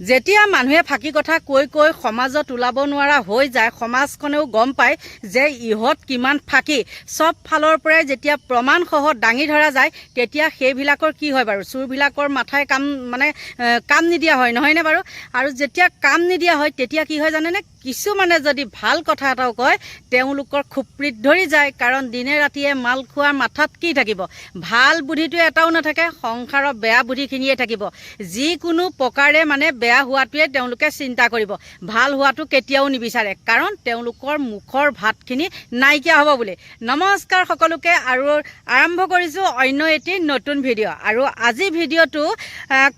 যেতিয়া মানুহে ফাঁকি কথা কৈ কৈ সমাজত ওলাব নোৱাৰা হৈ যায় সমাজখনেও গম পায় যে ইহঁত কিমান ফাঁকি। চব ফালৰ পৰাই যেতিয়া প্ৰমাণসহ দাঙি ধৰা যায় তেতিয়া সেইবিলাকৰ কি হয় বাৰু? চোৰবিলাকৰ মাথাই কাম মানে কাম নিদিয়া হয় নহয়নে বাৰু? আৰু যেতিয়া কাম নিদিয়া হয় তেতিয়া কি হয় জানেনে? কিছুমানে যদি ভালো কথা এটাও কয়, তেওঁলোকৰ খুপ্ৰিত ধৰি যায়, কাৰণ দিনে ৰাতিয়ে মাল খোৱাৰ মাথাত কি থাকিব? ভালো বুদ্ধিটো এটাও নাথাকে, সংসাৰৰ বেয়া বুদ্ধিখিনিয়ে থাকিব। যিকোনো প্ৰকাৰে মানে বেয়া হোৱাটোৱে তেওঁলোকে চিন্তা কৰিব। ভালো হোৱাটো কেতিয়াও নিবিচাৰে, কাৰণ তেওঁলোকৰ মুখৰ ভাতখিনি নাইকিয়া হ'ব বুলি। নমস্কাৰ সকলোকে, আৰু আৰম্ভ কৰিছোঁ অন্য এটি নতুন ভিডিঅ' আৰু আজি ভিডিঅ'টো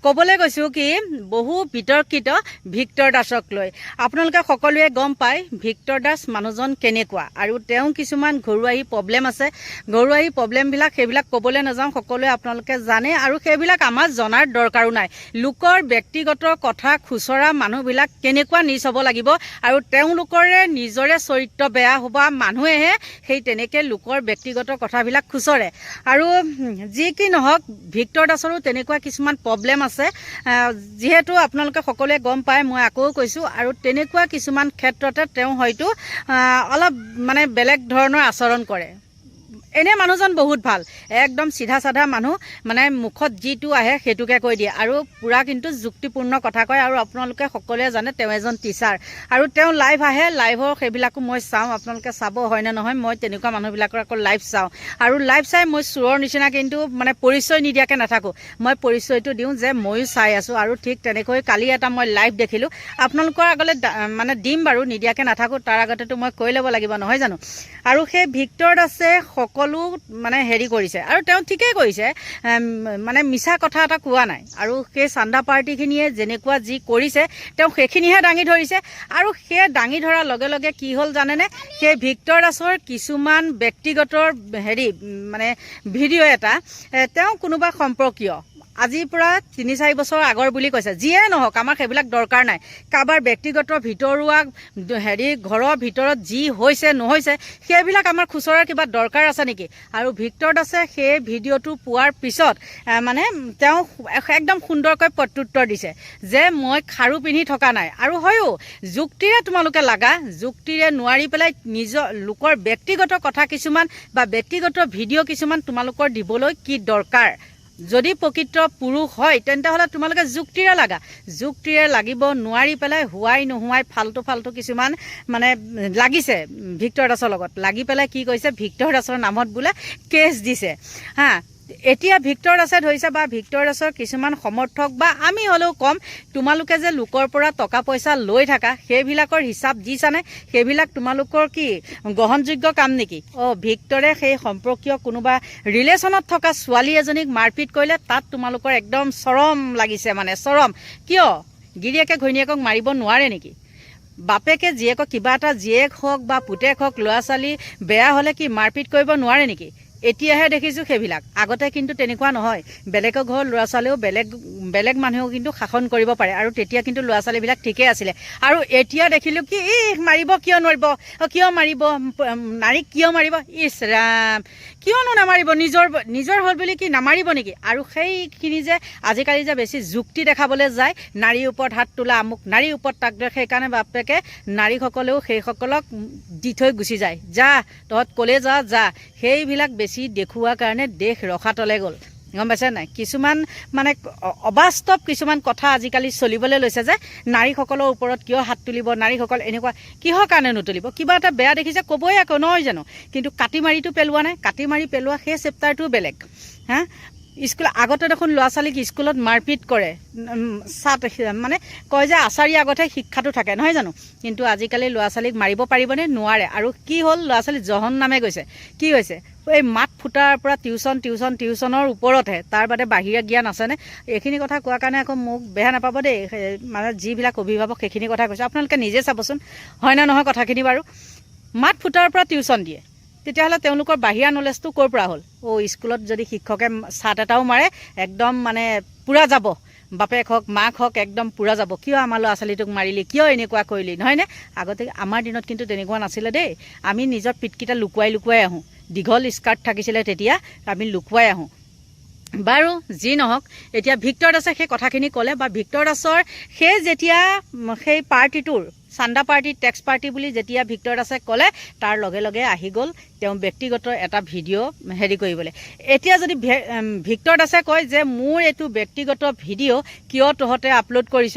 ক'বলৈ গৈছোঁ কি, বহু বিতৰ্কিত ভিক্টৰ দাসক লৈ। আপোনালোকে সকলোৱে গম পায় ভিক্টৰ দাস মানুহজন কেনেকুৱা আৰু তেওঁ কিছুমান ঘৰুৱাহী প্ৰব্লেম আছে। ঘৰুৱাহী প্ৰব্লেমবিলাক সেইবিলাক ক'বলৈ নাযাওঁ সকলোৱে আপোনালোকে জানে আৰু সেইবিলাক আমাৰ জনাৰ দৰকাৰো নাই। লোকৰ ব্যক্তিগত কথা খুচৰা মানুহবিলাক কেনেকুৱা নিজ হ'ব লাগিব আৰু তেওঁলোকৰে নিজৰে চৰিত্ৰ বেয়া হোৱা মানুহেহে সেই তেনেকৈ লোকৰ ব্যক্তিগত কথাবিলাক খুচৰে। আৰু যি কি নহওক ভিক্টৰ দাসৰো তেনেকুৱা কিছুমান প্ৰব্লেম আছে। যিহেতু আপোনালোকে সকলোৱে গম পায় মই আকৌ কৈছোঁ। আৰু তেনেকুৱা কিছুমান ক্ষেত্ৰতে তেওঁ হয়তো অলপ মানে বেলেগ ধৰণৰ আচৰণ কৰে। এনে মানুহজন বহুত ভাল। একদম চিধা চাধা মানুহ মানে মুখত যিটো আহে সেইটোকে কৈ দিয়ে। আৰু পূৰা কিন্তু যুক্তিপূৰ্ণ কথা কয় আৰু আপোনালোকে সকলোৱে জানে তেওঁ এজন টিচাৰ আৰু তেওঁ লাইভ আহে লাইভৰ সেইবিলাকো মই চাওঁ। আপোনালোকে চাব হয়নে নহয় মই তেনেকুৱা মানুহবিলাকৰ আকৌ লাইভ চাওঁ। আৰু লাইভ চাই মই চোৰৰ নিচিনা কিন্তু মানে পৰিচয় নিদিয়াকৈ নাথাকোঁ। মই পৰিচয়টো দিওঁ যে ময়ো চাই আছোঁ আৰু ঠিক তেনেকৈ কালি এটা মই লাইভ দেখিলোঁ। আপোনালোকৰ আগলৈ মানে দিম বাৰু নিদিয়াকৈ নাথাকোঁ। তাৰ আগতেতো মই কৈ ল'ব লাগিব নহয় জানো? আৰু সেই ভিক্টৰ দাসে সকলো মানে হেৰি কৰিছে। আৰু তেওঁ ঠিকেই কৰিছে মানে মিছা কথা এটা কোৱা নাই। আৰু সেই চান্দা পাৰ্টিখিনিয়ে যেনেকুৱা যি কৰিছে, তেওঁ সেইখিনিহে দাঙি ধৰিছে। আৰু সেই দাঙি ধৰাৰ লগে লগে কি হ'ল জানেনে? সেই ভিক্টৰ দাসৰ কিছুমান ব্যক্তিগত হেৰি মানে ভিডিঅ' এটা তেওঁ কোনোবা সম্পৰ্কীয়। আজিৰ পৰা তিনি চাৰি বছৰ আগৰ বুলি কৈছে। যিয়ে নহওক আমাৰ সেইবিলাক দৰকাৰ নাই। কাৰোবাৰ ব্যক্তিগত ভিতৰুৱা হেৰি ঘৰৰ ভিতৰত যি হৈছে নহৈছে সেইবিলাক আমাৰ খুচৰাৰ কিবা দৰকাৰ আছে নেকি? আৰু ভিক্টৰ দাসে সেই ভিডিঅ'টো পোৱাৰ পিছত মানে তেওঁ একদম সুন্দৰকৈ প্ৰত্যুত্তৰ দিছে যে মই খাৰু পিন্ধি থকা নাই। আৰু হয়ো যুক্তিৰে তোমালোকে লাগা যুক্তিৰে নোৱাৰি পেলাই নিজৰ লোকৰ ব্যক্তিগত কথা কিছুমান বা ব্যক্তিগত ভিডিঅ' কিছুমান তোমালোকৰ দিবলৈ কি দৰকাৰ? যদি প্ৰকৃত পুৰুষ হয় তেন্তে হ'লে তোমালোকে যুক্তিৰে লাগা। যুক্তিৰে লাগিব নোৱাৰি পেলাই হোৱাই নোহোৱাই ফাল্টু ফাল্টু কিছুমান মানে লাগিছে ভিক্টৰ দাসৰ লগত। লাগি পেলাই কি কৰিছে ভিক্টৰ দাসৰ নামত বোলে কেছ দিছে। হা এতিয়া ভিক্টৰ দাসে ধৰিছে বা ভিক্টৰ দাসৰ কিছুমান সমৰ্থক বা আমি হ'লেও ক'ম তোমালোকে যে লোকৰ পৰা টকা পইচা লৈ থাকা সেইবিলাকৰ হিচাপ দিছানে? সেইবিলাক তোমালোকৰ কি গ্ৰহণযোগ্য কাম নেকি? অঁ ভিক্টৰে সেই সম্পৰ্কীয় কোনোবা ৰিলেশ্যনত থকা ছোৱালী এজনীক মাৰপিট কৰিলে তাত তোমালোকৰ একদম চৰম লাগিছে মানে চৰম। কিয়? গিৰিয়েকে ঘৈণীয়েকক মাৰিব নোৱাৰে নেকি? বাপেকে জীয়েকক কিবা এটা জীয়েক হওক বা পুতেক হওক ল'ৰা ছোৱালী বেয়া হ'লে কি মাৰপিট কৰিব নোৱাৰে নেকি? এতিয়াহে দেখিছোঁ সেইবিলাক। আগতে কিন্তু তেনেকুৱা নহয়। বেলেগৰ ঘৰৰ ল'ৰা ছোৱালীও বেলেগ বেলেগ মানুহেও কিন্তু শাসন কৰিব পাৰে আৰু তেতিয়া কিন্তু ল'ৰা ছোৱালীবিলাক ঠিকেই আছিলে। আৰু এতিয়া দেখিলোঁ কি ই মাৰিব কিয় নোৱাৰিব? কিয় মাৰিব? নাৰীক কিয় মাৰিব? ইছ ৰাম! কিয়নো নামাৰিব? নিজৰ নিজৰ হ'ল বুলি কি নামাৰিব নেকি? আৰু সেইখিনি যে আজিকালি যে বেছি যুক্তি দেখাবলৈ যায় নাৰীৰ ওপৰত হাত তোলা আমুক নাৰীৰ ওপৰত তাক দিয়ে সেইকাৰণে বাপেকে নাৰীসকলেও সেইসকলক দি থৈ গুচি যায়। যা তহঁত ক'লে যা যা। সেইবিলাক বেছি দেখুওৱাৰ কাৰণে দেশ ৰখাতলে গ'ল। গম পাইছে নাই? কিছুমান মানে অবাস্তৱ কিছুমান কথা আজিকালি চলিবলৈ লৈছে যে নাৰীসকলৰ ওপৰত কিয় হাত তুলিব, নাৰীসকল এনেকুৱা কিহৰ কাৰণে নুতুলিব? কিবা এটা বেয়া দেখিছে, ক'বই আকৌ নহয় জানো? কিন্তু কাটি মাৰিটো পেলোৱা নাই। কাটি মাৰি পেলোৱা সেই চেপ্টাৰটো বেলেগ। হা? স্কুল, আগতে দেখোন ল'ৰা ছোৱালীক স্কুলত মাৰপিট কৰে। চাত মানে কয় যে আচাৰী আগতহে শিক্ষাটো থাকে, নহয় জানো? কিন্তু আজিকালি ল'ৰা ছোৱালীক মাৰিব পাৰিবনে? নোৱাৰে। আৰু কি হ'ল? ল'ৰা ছোৱালী জহন নামে গৈছে। কি হৈছে? এই মাত ফুটাৰ পৰা টিউচন টিউচন, টিউচনৰ ওপৰতহে। তাৰ বাদে বাহিৰা জ্ঞান আছেনে? এইখিনি কথা কোৱাৰ কাৰণে আকৌ মোক বেয়া নাপাব দেই। মানে যিবিলাক অভিভাৱক সেইখিনি কথা কৈছে। আপোনালোকে নিজে চাবচোন। হয় নে নহয় কথাখিনি বাৰু? মাত ফুটাৰ পৰা টিউচন দিয়ে। তেতিয়াহ'লে তেওঁলোকৰ বাহিৰা নলেজটো ক'ৰ পৰা হ'ল? অ' স্কুলত যদি শিক্ষকে চাট এটাও মাৰে একদম মানে পূৰা যাব। বাপেক হওক মাক হওক একদম পূৰা যাব। কিয় আমাৰ ল'ৰা ছোৱালীটোক মাৰিলি? কিয় এনেকুৱা কৰিলি? নহয়নে? আগতে আমাৰ দিনত কিন্তু তেনেকুৱা নাছিলে দেই। আমি নিজৰ পিতকেইটা লুকুৱাই লুকুৱাই আহোঁ। দীঘল স্কাৰ্ট থাকিছিলে তেতিয়া আমি লুকুৱাই আহোঁ। বাৰু যি নহওক এতিয়া ভিক্টৰ দাসে সেই কথাখিনি ক'লে বা ভিক্টৰ দাসৰ সেই যেতিয়া সেই পাৰ্টিটোৰ চান্দা পাৰ্টি, টেক্স পাৰ্টি বুলি যেতিয়া ভিক্টৰ দাসে ক'লে, তাৰ লগে লগে আহি গ'ল তেওঁ ব্যক্তিগত এটা ভিডিঅ' হেৰি কৰিবলৈ। এতিয়া যদি ভিক্টৰ দাসে কয় যে মোৰ এইটো ব্যক্তিগত ভিডিঅ' কিয় তহঁতে আপলোড কৰিছ?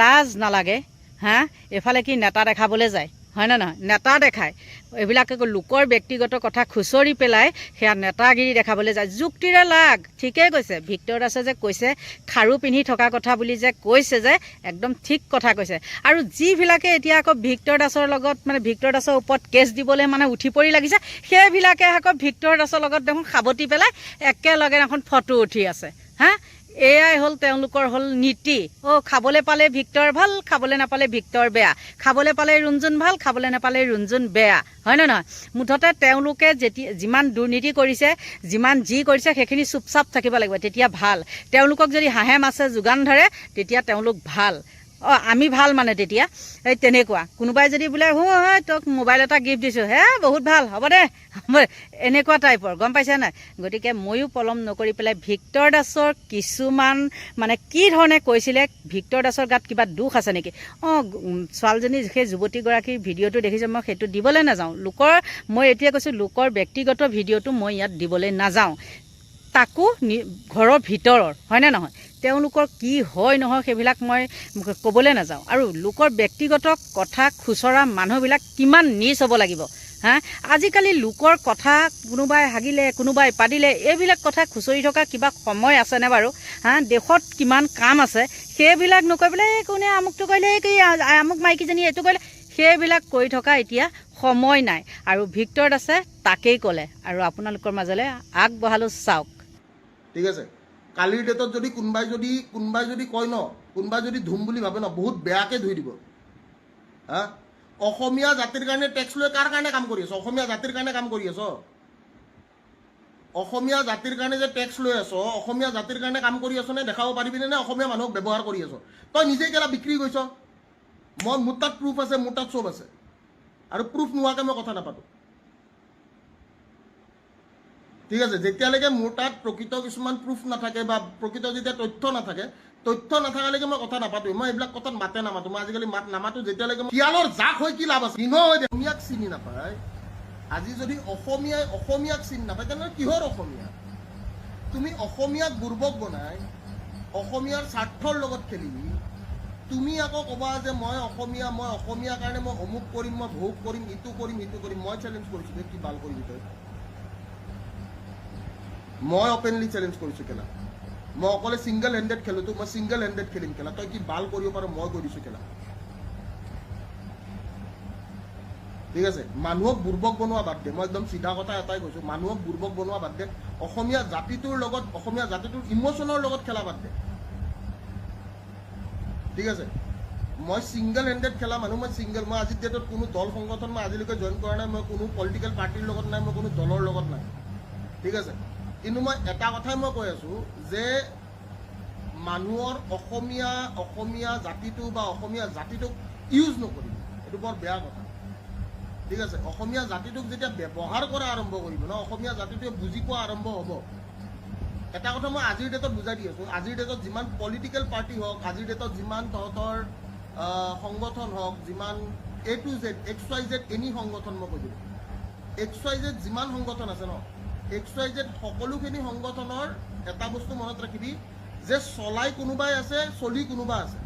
লাজ নালাগে, হা? এইফালে কি নেতা দেখাবলৈ যায়? হয়নে নহয়? নেতা দেখায়। এইবিলাকে লোকৰ ব্যক্তিগত কথা খুচৰি পেলাই সেয়া নেতাগিৰি দেখাবলৈ যায়। যুক্তিৰে লাগ ঠিকেই কৈছে। ভিক্টৰ দাসে যে কৈছে খাৰু পিন্ধি থকা কথা বুলি যে কৈছে যে একদম ঠিক কথা কৈছে। আৰু যিবিলাকে এতিয়া আকৌ ভিক্টৰ দাসৰ লগত মানে ভিক্টৰ দাসৰ ওপৰত কেছ দিবলৈ মানে উঠি পৰি লাগিছে সেইবিলাকে আকৌ ভিক্টৰ দাসৰ লগত দেখোন সাৱটি পেলাই একেলগে এখন ফটো উঠি আছে। হা? এয়াই হ'ল তেওঁলোকৰ হ'ল নীতি। অ' খাবলৈ পালে ভিক্টৰ ভালো, খাবলৈ নাপালে ভিক্টৰ বেয়া। খাবলৈ পালে ৰুণজুন ভালো, খাবলৈ নাপালে ৰুণজুন বেয়া। হয় নে নহয়? মুঠতে তেওঁলোকে যেতিয়া যিমান দুৰ্নীতি কৰিছে, যিমান যি কৰিছে, সেইখিনি চুপচাপ থাকিব লাগিব, তেতিয়া ভালো। তেওঁলোকক যদি হাঁহে মাছে যোগান ধৰে, তেতিয়া তেওঁলোক ভালো। অঁ আমি ভাল মানে তেতিয়া। এই তেনেকুৱা। কোনোবাই যদি বোলে হো হয় তোক মোবাইল এটা গিফ্ট দিছোঁ। হে বহুত ভাল হ'ব দে। এনেকুৱা টাইপৰ গম পাইছে নাই? গতিকে ময়ো পলম নকৰি পেলাই ভিক্টৰ দাসৰ কিছুমান মানে কি ধৰণে কৈছিলে ভিক্টৰ দাসৰ গাত কিবা দুখ আছে নেকি? অঁ ছোৱালীজনী সেই যুৱতীগৰাকীৰ ভিডিঅ'টো দেখিছোঁ মই সেইটো দিবলৈ নাযাওঁ। লোকৰ মই এতিয়া কৈছোঁ লোকৰ ব্যক্তিগত ভিডিঅ'টো মই ইয়াত দিবলৈ নাযাওঁ। তাকো ঘৰৰ ভিতৰৰ হয়নে নহয়? তেওঁলোকৰ কি হয় নহয় সেইবিলাক মই ক'বলৈ নাযাওঁ। আৰু লোকৰ ব্যক্তিগত কথা খুচৰা মানুহবিলাক কিমান নিজ হ'ব লাগিব হা? আজিকালি লোকৰ কথা কোনোবাই হাগিলে কোনোবাই পাতিলে এইবিলাক কথা খুচৰি থকা কিবা সময় আছেনে বাৰু হা? দেশত কিমান কাম আছে সেইবিলাক নকৈ পেলাই এই কোনে আমুকটো কৰিলে এই কি আমুক মাইকীজনী এইটো কৰিলে? সেইবিলাক কৰি থকা এতিয়া সময় নাই। আৰু ভিক্টৰ দাসে তাকেই ক'লে। আৰু আপোনালোকৰ মাজলৈ আগবঢ়ালোঁ চাওক। ঠিক আছে। কালিৰ ডেটত যদি কোনোবাই যদি কোনোবাই যদি কয় ন কোনোবাই যদি ধুম বুলি ভাবে ন বহুত বেয়াকে ধুই দিব। হা? অসমীয়া জাতিৰ কাৰণে টেক্স লৈ কাৰ কাৰণে কাম কৰি আছ? অসমীয়া জাতিৰ কাৰণে কাম কৰি আছ? অসমীয়া জাতিৰ কাৰণে যে টেক্স লৈ আছ অসমীয়া জাতিৰ কাৰণে কাম কৰি আছ নে দেখাব পাৰিবিনে নে অসমীয়া মানুহক ব্যৱহাৰ কৰি আছ? তই নিজেই কেলা বিক্ৰী কৰিছ মই মোৰ তাত প্ৰুফ আছে মোৰ তাত চব আছে। আৰু প্ৰুফ নোহোৱাকৈ মই কথা নাপাতো। ঠিক আছে যেতিয়ালৈকে মোৰ তাত প্ৰকৃত কিছুমান প্ৰুফ নাথাকে বা প্ৰকৃত যেতিয়া তথ্য নাথাকে তথ্য নাথাকালৈকে মই কথা নাপাতোঁ মই এইবিলাক কথাত মাতে নামাতো মই আজিকালি মাত নামাতো যেতিয়ালৈকে মই- শিয়ালৰ জাক হৈ কি লাভ আছে? সিংহ হৈ দে- অসমীয়াক চিনি নাপায়। আজি যদি অসমীয়াই অসমীয়াক চিনি নাপায় তেনেহ'লে কিহৰ অসমীয়া? তুমি অসমীয়াক বুৰ্বক বনাই অসমীয়াৰ স্বাৰ্থৰ লগত খেলি তুমি আকৌ ক'বা যে মই অসমীয়া মই অসমীয়াৰ কাৰণে মই অমুক কৰিম মই ভোগ কৰিম ইটো কৰিম সিটো কৰিম মই চেলেঞ্জ কৰিছোঁ কি ভাল কৰিবি তই। মই অপেনলি চেলেঞ্জ কৰিছোঁ খেলা। মই অকলে ছিংগল হেণ্ডেড খেলোতো মই ছিংগল হেণ্ডেড খেলিম খেলা। তই কি ভাল কৰিব পাৰ মই কৈ দিছোঁ খেলা। ঠিক আছে? মানুহক বুৰ্বক বনোৱা বাদ দে। মই একদম চিধা কথা এটাই কৈছোঁ। মানুহক বুৰ্বক বনোৱা বাদ দে। অসমীয়া জাতিটোৰ লগত অসমীয়া জাতিটোৰ ইম'চনৰ লগত খেলা বাদ দে। ঠিক আছে? মই ছিংগল হেণ্ডেড খেলা মানুহ মই ছিংগল মই আজিৰ ডেটত কোনো দল সংগঠন মই আজিলৈকে জইন কৰা নাই মই কোনো পলিটিকেল পাৰ্টিৰ লগত নাই মই কোনো দলৰ লগত নাই। ঠিক আছে? কিন্তু মই এটা কথাই মই কৈ আছোঁ যে মানুহৰ অসমীয়া অসমীয়া জাতিটো বা অসমীয়া জাতিটোক ইউজ নকৰিব। এইটো বৰ বেয়া কথা। ঠিক আছে অসমীয়া জাতিটোক যেতিয়া ব্যৱহাৰ কৰা আৰম্ভ কৰিব ন অসমীয়া জাতিটোৱে বুজি পোৱা আৰম্ভ হ'ব। এটা কথা মই আজিৰ ডেটত বুজাই দি আছোঁ আজিৰ ডেটত যিমান পলিটিকেল পাৰ্টি হওক আজিৰ ডেটত যিমান তহঁতৰ সংগঠন হওক যিমান A to Z X Y Z any সংগঠন মই কৈ দিওঁ এক্স ৱাই জেড যিমান সংগঠন আছে ন এক্স ৱাই জেড সকলোখিনি সংগঠনৰ এটা বস্তু মনত ৰাখিবি যে চলাই কোনোবাই আছে চলি কোনোবা আছে।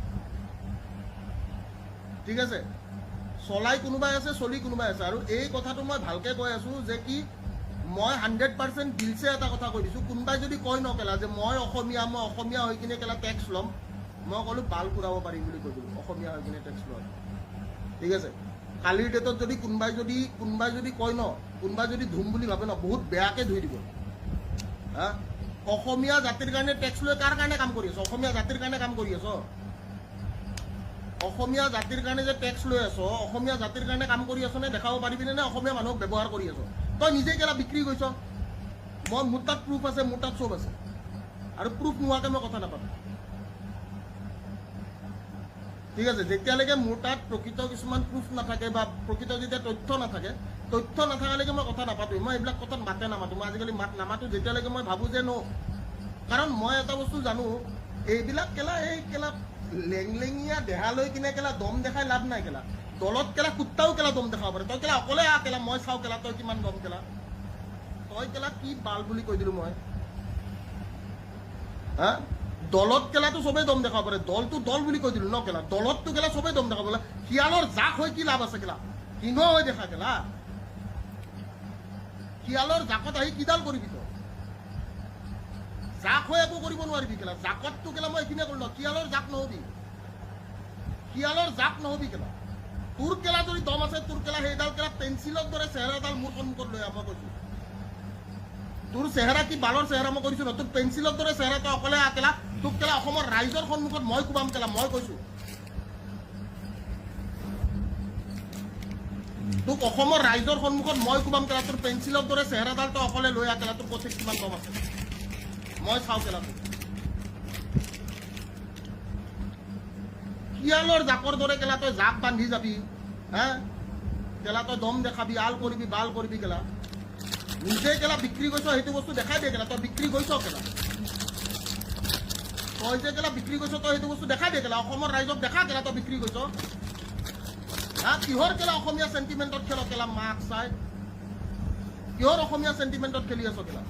ঠিক আছে? চলাই কোনোবাই আছে চলি কোনোবাই আছে। আৰু এই কথাটো মই ভালকৈ কৈ আছোঁ যে কি মই হাণ্ড্ৰেড পাৰ্চেণ্ট দিলছে এটা কথা কৈ দিছোঁ। কোনোবাই যদি কয় ন কেলা যে মই অসমীয়া মই অসমীয়া হৈ কিনে কেলা টেক্স ল'ম মই ক'লোঁ বাল পুৰাব পাৰিম বুলি কৈ দিলোঁ অসমীয়া হৈ কিনে টেক্স লোৱা ঠিক আছে? কালিৰ ডেটত যদি কোনোবাই যদি কোনোবাই যদি কয় ন কোনোবাই যদি ধুম বুলি ভাবে ন বহুত বেয়াকৈ ধুই দিব। হা? অসমীয়া জাতিৰ কাৰণে টেক্স লৈ কাৰ কাৰণে কাম কৰি আছ? অসমীয়া জাতিৰ কাৰণে কাম কৰি আছ। অসমীয়া জাতিৰ কাৰণে যে টেক্স লৈ আছ অসমীয়া জাতিৰ কাৰণে কাম কৰি আছ নে দেখাব পাৰিবিনে নে অসমীয়া মানুহক ব্যৱহাৰ কৰি আছ? তই নিজেই কেলা বিক্ৰী কৰিছ মই মোৰ তাত প্ৰুফ আছে মোৰ তাত চব আছে। আৰু প্ৰুফ নোহোৱাকৈ মই কথা নাপাতো। ঠিক আছে যেতিয়ালৈকে মোৰ তাত প্ৰকৃত কিছুমান প্ৰুফ নাথাকে বা প্ৰকৃত যেতিয়া তথ্য নাথাকে তথ্য নাথাকালৈকে মই কথা নাপাতোঁ মই এইবিলাক কথাত মাতে নামাতো মই আজিকালি মাত নামাতো যেতিয়ালৈকে মই ভাবোঁ যে ন কাৰণ মই এটা বস্তু জানো এইবিলাক কেলা এই কেলা লেংলেঙীয়া দেহা লৈ কিনে কেলা দম দেখাই লাভ নাই কেলা। দলত কেলা কুত্তাও কেলা দম দেখাব পাৰে। তই কেলা অকলে আহ কেলা মই চাওঁ কেলা তই কিমান দম কেলা। তই কেলা কি বাল বুলি কৈ দিলো মই? হা? দলত কেলাটো চবেই দম দেখাব পাৰে। দলটো দল বুলি কৈ দিলো, ন কেলা। দলতটো কেলা চবেই দম দেখাব লাগে জাক হৈ কি লাভ আছে কেলা? সিংহ হৈ দেখা কেলা। শিয়ালৰ জাকত আহি কিডাল কৰিবি তই। জাক হৈ একো কৰিব নোৱাৰিবি কেলা। জাকতটো কেলা মই এইখিনিয়ে কৰিলো শিয়ালৰ জাক নহবি। শিয়ালৰ জাক নহবি কেলা। তোৰ কেলা যদি দম আছে, তোৰ কেলা সেইডাল কেলা পেঞ্চিলৰ দৰে চেহেৰাডাল মোৰ সন্মুখত লৈ আহ কৈছো। তোৰ চেহেৰা কি বালৰ চেহেৰা মই কৰিছো ন তোৰ পেঞ্চিলৰ দৰে চেহেৰা তই অকলে আহ তোক কেলা অসমৰ ৰাইজৰ সন্মুখত মই কোবাম কেলা, মই কৈছো। তোক অসমৰ ৰাইজৰ সন্মুখত মই কোবাম কেলা, তোৰ পেঞ্চিলৰ দৰে চেহেৰাডাল তই অকলে লৈ আহ কেলা তোৰ পথিত কিমান দম আছে। মই চাওঁ কেলা তোক। শিয়ালৰ জাকৰ দৰে কেলা তই জাক বান্ধি যাবি, হা? কেলা তই দম দেখাবি, আল কৰিবি, বাল কৰিবি কেলা। নিজে কেলা বিক্ৰী কৰিছ সেইটো বস্তু দেখাই দে কেলা তই বিক্ৰী কৰিছ কেলা তই যে কেলা বিক্ৰী কৰিছ তই সেইটো বস্তু দেখাই দে কেলা অসমৰ ৰাইজক দেখা কেলা তই বিক্ৰী কৰিছ। হা কিহৰ কেলা অসমীয়া চেণ্টিমেণ্টত খেল কেলা মাক চাই। কিহৰ অসমীয়া চেণ্টিমেণ্টত খেলি আছ কেলা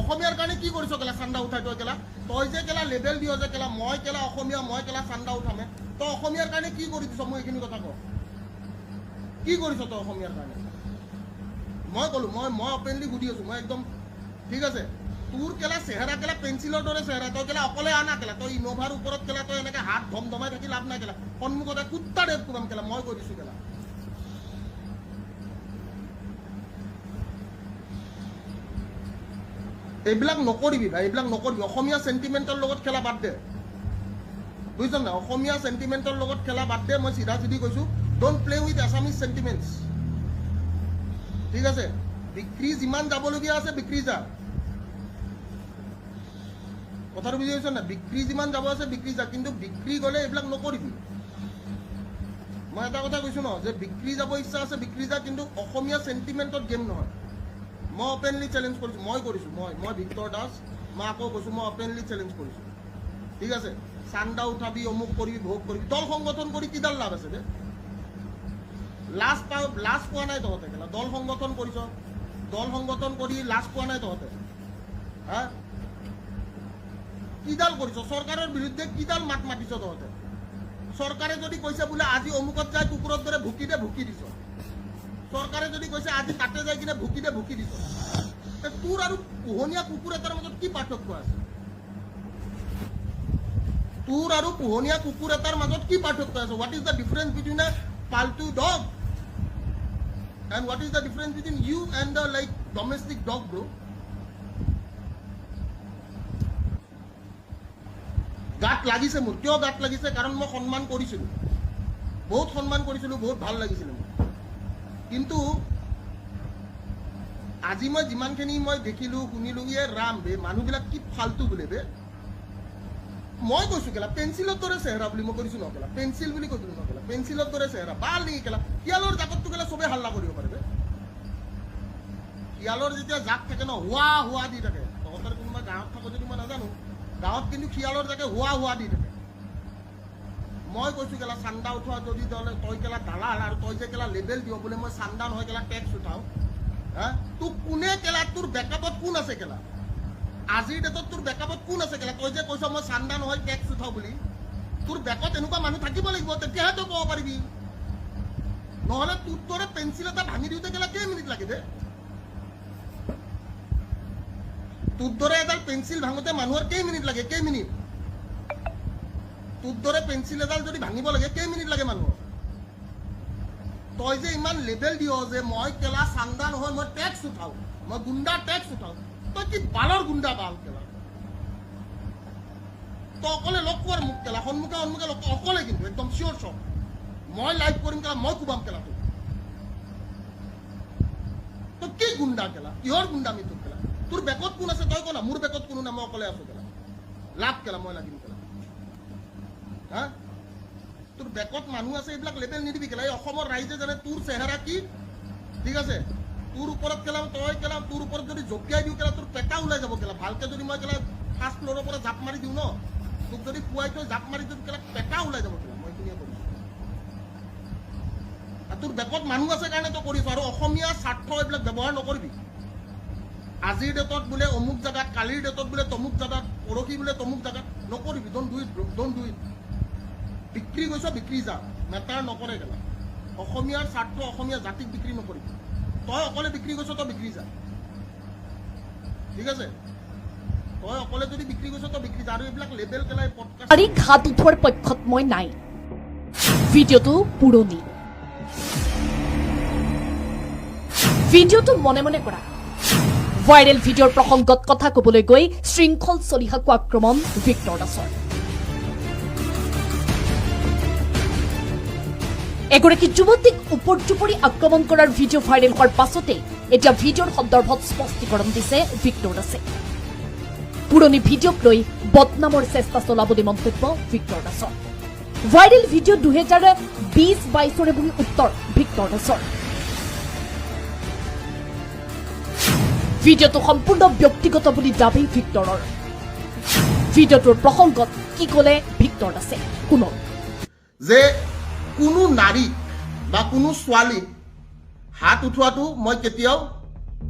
অসমীয়াৰ কাৰণে কি কৰিছ কেলা চান্দা উঠাই তই কেলা তই যে কেলা লেবেল দিয় যে কেলা মই কেলা অসমীয়া মই কেলা চান্দা উঠামে। তই অসমীয়াৰ কাৰণে কি কৰি দিছ মই এইখিনি কথা কওঁ। কি কৰিছ তই অসমীয়াৰ কাৰণে? মই ক'লো মই মই অপেনলি সুধি আছো মই একদম ঠিক আছে। তোৰ কেলা চেহেৰা কেলা পেঞ্চিলৰ দৰে চেহেৰা তই কেলা অকলে আনা কেলা তই ইন'ভাৰ ওপৰত কেলা তই এনেকে হাত ধম ধমাই থাকি লাভ নাই কেলা সন্মুখতে কুত্তা দেৱ কোবাম কেলা মই কৈ দিছো কেলা। এইবিলাক নকৰিবি ভাই এইবিলাক নকৰিবি অসমীয়া চেণ্টিমেণ্টৰ লগত খেলা বাদ দে। বুজিছ নাই? অসমীয়া চেণ্টিমেণ্টৰ লগত খেলা বাদ দে মই চিধা চিধি কৈছো don't play with Assamese sentiments ঠিক আছে? বিক্ৰী যিমান যাবলগীয়া আছে বিক্ৰী যা। কথাটো বুজি পাইছ নাই? বিক্ৰী যিমান যাব আছে বিক্ৰী যা। কিন্তু বিক্ৰী গ'লে এইবিলাক নকৰিবি। মই এটা কথা কৈছো ন যে বিক্ৰী যাব ইচ্ছা আছে বিক্ৰী যা কিন্তু অসমীয়া চেণ্টিমেণ্টত গেম নহয়। মই অপেনলি চেলেঞ্জ কৰিছো। মই কৰিছো মই মই ভিক্টৰ দাস। মই আকৌ কৈছো মই অপেনলি চেলেঞ্জ কৰিছো। ঠিক আছে? চান্দা উঠাবি অমুক কৰিবি ভোগ কৰিবি। দল সংগঠন কৰি কিডাল লাভ আছে ৰে লাজ পাও, লাজ পোৱা নাই তহঁতে দল সংগঠন কৰিছ। দল সংগঠন কৰি লাজ পোৱা নাই তহঁতে। হা? কিডাল কৰিছ? চৰকাৰৰ বিৰুদ্ধে কিডাল মাত মাতিছ তহঁতে? চৰকাৰে যদি কৈছে বোলে, আজি অমুকত যাই কুকুৰৰ দৰে ভুকি দে ভুকি দিছ। চৰকাৰে যদি কৈছে, আজি তাতে যাই কিনে ভুকি দে ভুকি দিছ। তোৰ আৰু পোহনীয়া কুকুৰ এটাৰ মাজত কি পাৰ্থক্য আছে? তোৰ আৰু পোহনীয়া কুকুৰ এটাৰ মাজত কি পাৰ্থক্য আছে? What is the difference between a পাল্টু dog and what is the difference between you and the like domestic dog bro' গাত লাগিছে মোৰ। কিয় গাত লাগিছে? কাৰণ মই সন্মান কৰিছিলোঁ। বহুত সন্মান কৰিছিলোঁ, বহুত ভালো লাগিছিলে মোৰ। কিন্তু আজি মই যিমানখিনি মই দেখিলোঁ, শুনিলোঁ ইয়ে ৰাম বে, মানুহবিলাক কি ফাল্টু বোলে বে। মই কৈছো কেলা পেঞ্চিলৰ দৰে চেহেৰা বুলি মই কৰিছো ন কেলা। পেঞ্চিল বুলি কৈছিলো ন পেঞ্চিলৰ দৰে চেহেৰা ভালো নেকি কেলা শিয়ালৰ জাকতটো কেলা চবে হাল্লা কৰিব পাৰে বে। শিয়ালৰ যেতিয়া জাক থাকে ন, হোৱা হোৱা দি থাকে। তহঁতৰ কোনোবা গাঁৱত থাকো যদি মই নাজানো, গাঁৱত কিন্তু শিয়ালৰ জাকে হোৱা হোৱা দি থাকে। মই কৈছো কেলা, চান্দা উঠোৱা যদি তই তই কেলা দালাল আৰু তই যে কেলা লেবেল দিয় বোলে মই চান্দা নহয় কেলা টেক্স উঠাও, হা? তোক কোনে কেলা, তোৰ বেকআপত কোন আছে কেলা? আজিৰ ডেটত তোৰ বেকআপত কোন আছে কেলা? তই যে কৈছ মই চান্দা নহয়, টেক্স উঠাও বুলি। তোৰ বেকত এনেকুৱা মানুহ থাকিব লাগিব তেতিয়াহে তই ক'ব পাৰিবি। নহ'লে তোৰ দৰে পেঞ্চিল এটা ভাঙি দিওঁতে কেলা কেই মিনিট লাগে দে? তোৰ দৰে এডাল পেঞ্চিল ভাঙোতে মানুহৰ কেই মিনিট লাগে কেই মিনিট? তোৰ দৰে পেঞ্চিল এডাল যদি ভাঙিব লাগে কেই মিনিট লাগে মানুহৰ? তই যে ইমান লেবেল দিয় যে মই কেলা চান্দা নহয় মই টেক্স উঠাওঁ মই গুণ্ডা টেক্স উঠাওঁ তই কি বালৰ গুণ্ডা বাল কেলা? অকলে লগ পোৱাৰ মোক কেলা সন্মুখে সন্মুখে লগ অকলে কিন্তু একদম চিয়'ৰ চব মই লাইভ কৰিম কেলা মই কোবাম কেলা তোক। তই কি গুণ্ডা কেলা? কিহৰ গুণ্ডামি তোৰ কেলা? তোৰ বেকত কোন আছে তই ক না মোৰ বেকত কোনো নাই মই অকলে আছো কেলা। লাভ কেলা মই লাগিম কেলা। হা? তোৰ বেকত মানুহ আছে এইবিলাক লেবেল নিদিবি কেলা। এই অসমৰ ৰাইজে জানে তোৰ চেহেৰা কি? ঠিক আছে? তোৰ ওপৰত কেলা তই কেলা তোৰ ওপৰত যদি জঁপিয়াই দিওঁ কেলা তোৰ পেটা ওলাই যাব কেলা। ভালকে যদি মই কেলা ফাৰ্ষ্ট ফ্ল'ৰৰ পৰা জাপ মাৰি দিওঁ ন? তোক যদি খুৱাই থৈ জাপ মাৰি যদি কেলা পেটা ওলাই যাব তোমাৰ মই এইখিনিয়ে আৰু তোৰ বেকত মানুহ আছে কাৰণে তই কৰিছ আৰু অসমীয়া স্বাৰ্থ এইবিলাক ব্যৱহাৰ নকৰিবি। আজিৰ ডেটত বোলে অমুক জেগাত কালিৰ ডেটত বোলে তমুক জেগাত পৰহি বোলে তমুক জেগাত নকৰিবি don't do it don't do it বিক্ৰী গৈছ বিক্ৰী যা মেটাৰ নকৰে কেলা। অসমীয়াৰ স্বাৰ্থ অসমীয়া জাতিক বিক্ৰী নকৰিবি। তই অকলে বিক্ৰী গৈছ তই বিক্ৰী যা। ঠিক আছে? মই নাই। মনে মনে কথা শৃংখল চলিহাকো আক্ৰমণ ভিক্টৰ দাসৰ। এগৰাকী যুৱতীক উপৰ্যুপৰি আক্ৰমণ কৰাৰ ভিডিঅ' ভাইৰেল হোৱাৰ পাছতে এতিয়া ভিডিঅ'ৰ সন্দৰ্ভত স্পষ্টীকৰণ দিছে ভিক্টৰ দাসে। পুৰণি ভিডিঅ'ক লৈ বদনামৰ চেষ্টা চলাবলৈ মন্তব্য ভিক্টৰ দাসৰ। ভাইৰেল ভিডিঅ' দুহেজাৰ বিশ বাইছৰে বুলি উত্তৰ ভিক্টৰ দাসৰ। ভিডিঅ'টো সম্পূৰ্ণ ব্যক্তিগত বুলি দাবি ভিক্টৰৰ। ভিডিঅ'টোৰ প্ৰসংগত কি ক'লে ভিক্টৰ দাসে? শুনক। যে কোনো নাৰীক বা কোনো ছোৱালীক হাত উঠোৱাটো মই কেতিয়াও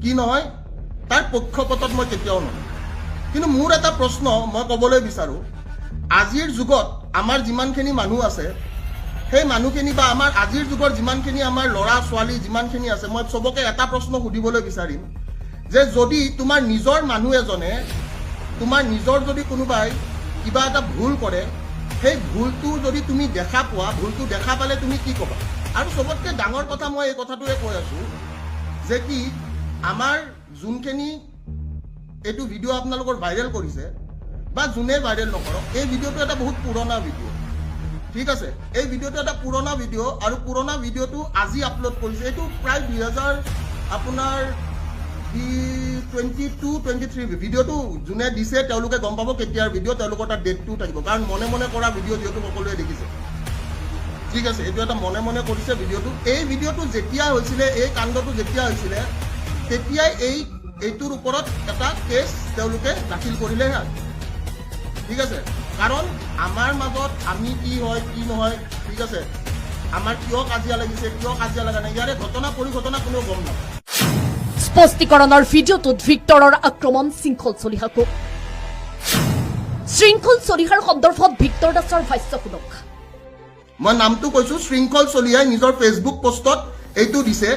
কি নহয়, তাৰ পক্ষপটত মই কেতিয়াও নহয়। কিন্তু মোৰ এটা প্ৰশ্ন মই ক'বলৈ বিচাৰোঁ। আজিৰ যুগত আমাৰ যিমানখিনি মানুহ আছে সেই মানুহখিনি বা আমাৰ আজিৰ যুগৰ যিমানখিনি আমাৰ ল'ৰা ছোৱালী যিমানখিনি আছে মই চবকে এটা প্ৰশ্ন সুধিবলৈ বিচাৰিম যে যদি তোমাৰ নিজৰ মানুহ এজনে তোমাৰ নিজৰ যদি কোনোবাই কিবা এটা ভুল কৰে সেই ভুলটো যদি তুমি দেখা পোৱা ভুলটো দেখা পালে তুমি কি ক'বা? আৰু চবতকৈ ডাঙৰ কথা মই এই কথাটোৱে কৈ আছোঁ যে কি আমাৰ যোনখিনি এইটো ভিডিঅ' আপোনালোকৰ ভাইৰেল কৰিছে, বা যোনে ভাইৰেল নকৰক, এই ভিডিঅ'টো এটা বহুত পুৰণা ভিডিঅ' ঠিক আছে? এই ভিডিঅ'টো এটা পুৰণা ভিডিঅ' আৰু পুৰণা ভিডিঅ'টো আজি আপলোড কৰিছে। এইটো প্ৰায় দুহেজাৰ আপোনাৰ টুৱেণ্টি টু, টুৱেণ্টি থ্ৰী ভিডিঅ'টো যোনে দিছে, তেওঁলোকে গম পাব কেতিয়াৰ ভিডিঅ' তেওঁলোকৰ তাত ডেটটো থাকিব। কাৰণ মনে মনে কৰা ভিডিঅ' যিহেতু সকলোৱে দেখিছে। ঠিক আছে? এইটো এটা মনে মনে কৰিছে ভিডিঅ'টো এই ভিডিঅ'টো যেতিয়া হৈছিলে, এই কাণ্ডটো যেতিয়া হৈছিলে, তেতিয়াই এই এইটোৰ ওপৰত এটা কেছ তেওঁলোকে দাখিল কৰিলেহে ঠিক আছে? কাৰণ আমাৰ মাজত আমি কি হয় কি নহয় ঠিক আছে? আমাৰ কিয় কাজিয়া লাগিছে কিয় কাজিয়া লগা নাই ইয়াৰে ঘটনা পৰিঘটনা কোনেও গম নাপায়। স্পষ্টীকৰণৰ ভিডিঅ'টোত ভিক্টৰৰ আক্ৰমণ শৃংখল চলিহাকো শৃংখল চলিহাৰ সন্দৰ্ভত ভিক্টৰ দাসৰ ভাষ্য শুনক। মই নামটো কৈছো শৃংখল চলিহাই নিজৰ ফেচবুক পোষ্টত এইটো দিছে।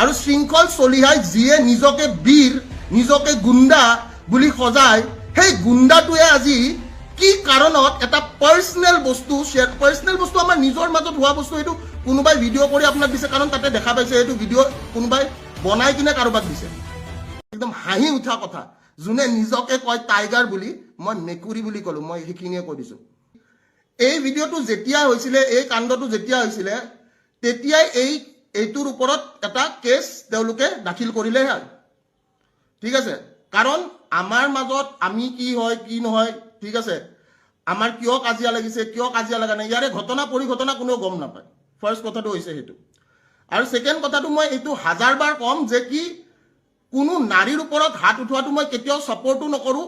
আৰু শৃংখল চলিহাই যিয়ে নিজকে বীৰ নিজকে গুণ্ডা বুলি সজাই সেই গুণ্ডাটোৱে আজি কি কাৰণত এটা পাৰ্চনেল বস্তু শ্বেয়াৰ পাৰ্চনেল বস্তু আমাৰ নিজৰ মাজত হোৱা বস্তু এইটো কোনোবাই ভিডিঅ' কৰি আপোনাক দিছে কাৰণ তাতে দেখা পাইছে এইটো ভিডিঅ' কোনোবাই বনাই কিনে কাৰোবাক দিছে। একদম হাঁহি উঠা কথা যোনে নিজকে কয় টাইগাৰ বুলি মই মেকুৰী বুলি ক'লো মই সেইখিনিয়ে কৈ দিছোঁ। এই ভিডিঅ'টো যেতিয়া হৈছিলে এই কাণ্ডটো যেতিয়া হৈছিলে তেতিয়াই এই এইটোৰ ওপৰত এটা কেছ তেওঁলোকে দাখিল কৰিলেহে ঠিক আছে? কাৰণ আমাৰ মাজত আমি কি হয় কি নহয় ঠিক আছে? আমাৰ কিয় কাজিয়া লাগিছে কিয় কাজিয়া লগা নাই ইয়াৰে ঘটনা পৰিঘটনা কোনেও গম নাপায়। ফাৰ্ষ্ট কথাটো হৈছে সেইটো। আৰু ছেকেণ্ড কথাটো মই এইটো হাজাৰবাৰ ক'ম যে কি কোনো নাৰীৰ ওপৰত হাত উঠোৱাটো মই কেতিয়াও ছাপৰ্টো নকৰোঁ।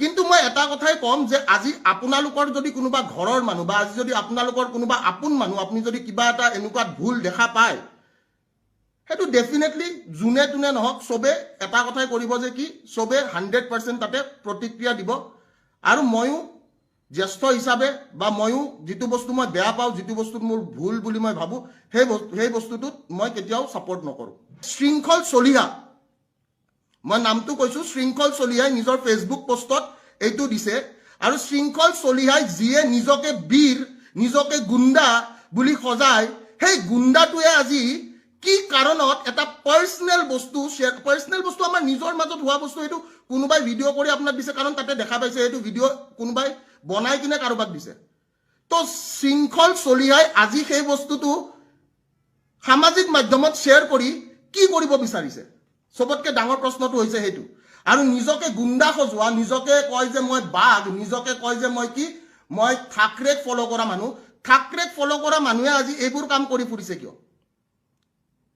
কিন্তু মই এটা কথাই ক'ম যে আজি আপোনালোকৰ যদি কোনোবা ঘৰৰ মানুহ বা আজি যদি আপোনালোকৰ কোনোবা আপোন মানুহ আপুনি যদি কিবা এটা এনেকুৱা ভুল দেখা পায় সেইটো ডেফিনেটলি যোনে তোনে নহওক চবে এটা কথাই কৰিব যে কি, চবে হাণ্ড্ৰেড পাৰ্চেণ্ট তাতে প্ৰতিক্ৰিয়া দিব। আৰু ময়ো জ্যেষ্ঠ হিচাপে বা ময়ো যিটো বস্তু মই বেয়া পাওঁ, যিটো বস্তুত মোৰ ভুল বুলি মই ভাবোঁ, সেই সেই বস্তুটোত মই কেতিয়াও ছাপৰ্ট নকৰোঁ। শৃংখল চলিহা, মই নামটো কৈছো, শৃংখল চলিহাই নিজৰ ফেচবুক পোষ্টত এইটো দিছে। আৰু শৃংখল চলিহাই যিয়ে নিজকে বীৰ, নিজকে গুণ্ডা বুলি সজাই সেই গুণ্ডাটোৱে আজি কি কাৰণত এটা পাৰ্চনেল বস্তু শ্বেয়াৰ পাৰ্চনেল বস্তু আমাৰ নিজৰ মাজত হোৱা বস্তু, এইটো কোনোবাই ভিডিঅ' কৰি আপোনাক দিছে কাৰণ তাতে দেখা পাইছে, এইটো ভিডিঅ' কোনোবাই বনাই কিনে কাৰোবাক দিছে। তো শৃংখল চলিহাই আজি সেই বস্তুটো সামাজিক মাধ্যমত শ্বেয়াৰ কৰি কি কৰিব বিচাৰিছে? চবতকে ডাঙৰ প্ৰশ্নটো হৈছে সেইটো। আৰু নিজকে গুণ্ডা সজোৱা, নিজকে কয় যে মই বাঘ, নিজকে কয় যে মই কি? মই থাকৰেক ফ'ল' কৰা মানুহ। থাকৰেক ফ'ল' কৰা মানুহে আজি এইবোৰ কাম কৰি ফুৰিছে কিয়?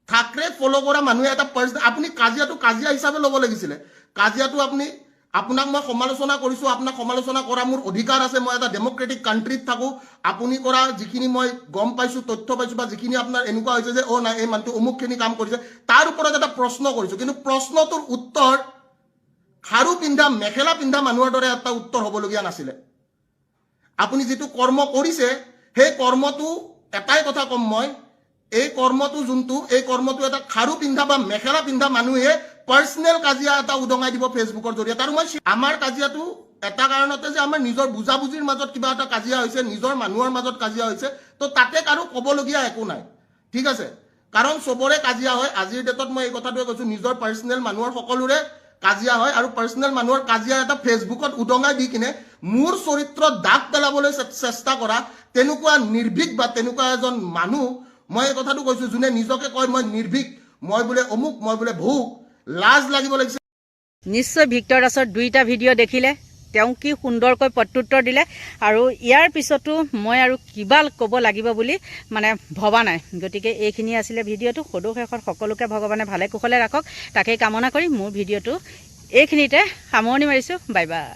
থাকৰেক ফ'ল' কৰা মানুহে এটা পাৰ্চন আপুনি কাজিয়াটো কাজিয়া হিচাপে ল'ব লাগিছিলে। কাজিয়াটো আপুনি আপোনাক মই সমালোচনা কৰিছোঁ, আপোনাক সমালোচনা কৰা মোৰ অধিকাৰ আছে, মই এটা ডেম'ক্ৰেটিক কাণ্ট্ৰিত থাকোঁ। আপুনি কৰা যিখিনি মই গম পাইছোঁ, তথ্য পাইছোঁ বা যিখিনি আপোনাৰ এনেকুৱা হৈছে যে, অ' নাই, এই মানুহটো অমুকখিনি কাম কৰিছে, তাৰ ওপৰত এটা প্ৰশ্ন কৰিছোঁ। কিন্তু প্ৰশ্নটোৰ উত্তৰ খাৰু পিন্ধা, মেখেলা পিন্ধা মানুহৰ দৰে এটা উত্তৰ হ'বলগীয়া নাছিলে। আপুনি যিটো কৰ্ম কৰিছে, সেই কৰ্মটো এটাই কথা ক'ম মই এই কৰ্মটো যোনটো, এই কৰ্মটো এটা খাৰু পিন্ধা বা মেখেলা পিন্ধা মানুহে পাৰ্চনেল কাজিয়া এটা উদঙাই দিব ফেচবুকৰ জৰিয়তে। আৰু মই আমাৰ কাজিয়াটো এটা কাৰণতে যে আমাৰ নিজৰ বুজাবুজিৰ মাজত কিবা এটা কাজিয়া হৈছে, নিজৰ মানুহৰ মাজত কাজিয়া হৈছে, তো তাতে কাৰো ক'বলগীয়া একো নাই। ঠিক আছে? কাৰণ চবৰে কাজিয়া হয়। আজিৰ ডেটত মই এই কথাটোৱে কৈছোঁ, নিজৰ পাৰ্চনেল মানুহৰ সকলোৰে কাজিয়া হয় আৰু পাৰ্চনেল মানুহৰ কাজিয়া এটা ফেচবুকত উদঙাই দি কিনে মোৰ চৰিত্ৰত দাগ পেলাবলৈ চেষ্টা কৰা, তেনেকুৱা নিৰ্ভীক বা তেনেকুৱা এজন মানুহ মই এই কথাটো কৈছোঁ যোনে নিজকে কয় মই নিৰ্ভীক মই বোলে অমুক মই বোলে ভোক লাজ লাগিব লাগিছে। নিশ্চয় ভিক্টৰ দাসৰ দুইটা ভিডিঅ' দেখিলে তেওঁ কি সুন্দৰকৈ প্ৰত্যুত্তৰ দিলে আৰু ইয়াৰ পিছতো মই আৰু কিবা ক'ব লাগিব বুলি মানে ভবা নাই। গতিকে এইখিনি আছিলে ভিডিঅ'টো সদৌ শেষত সকলোকে ভগৱানে ভালে কুশলে ৰাখক। তাকেই কামনা কৰি মোৰ ভিডিঅ'টো এইখিনিতে সামৰণি মাৰিছোঁ বাই বাই।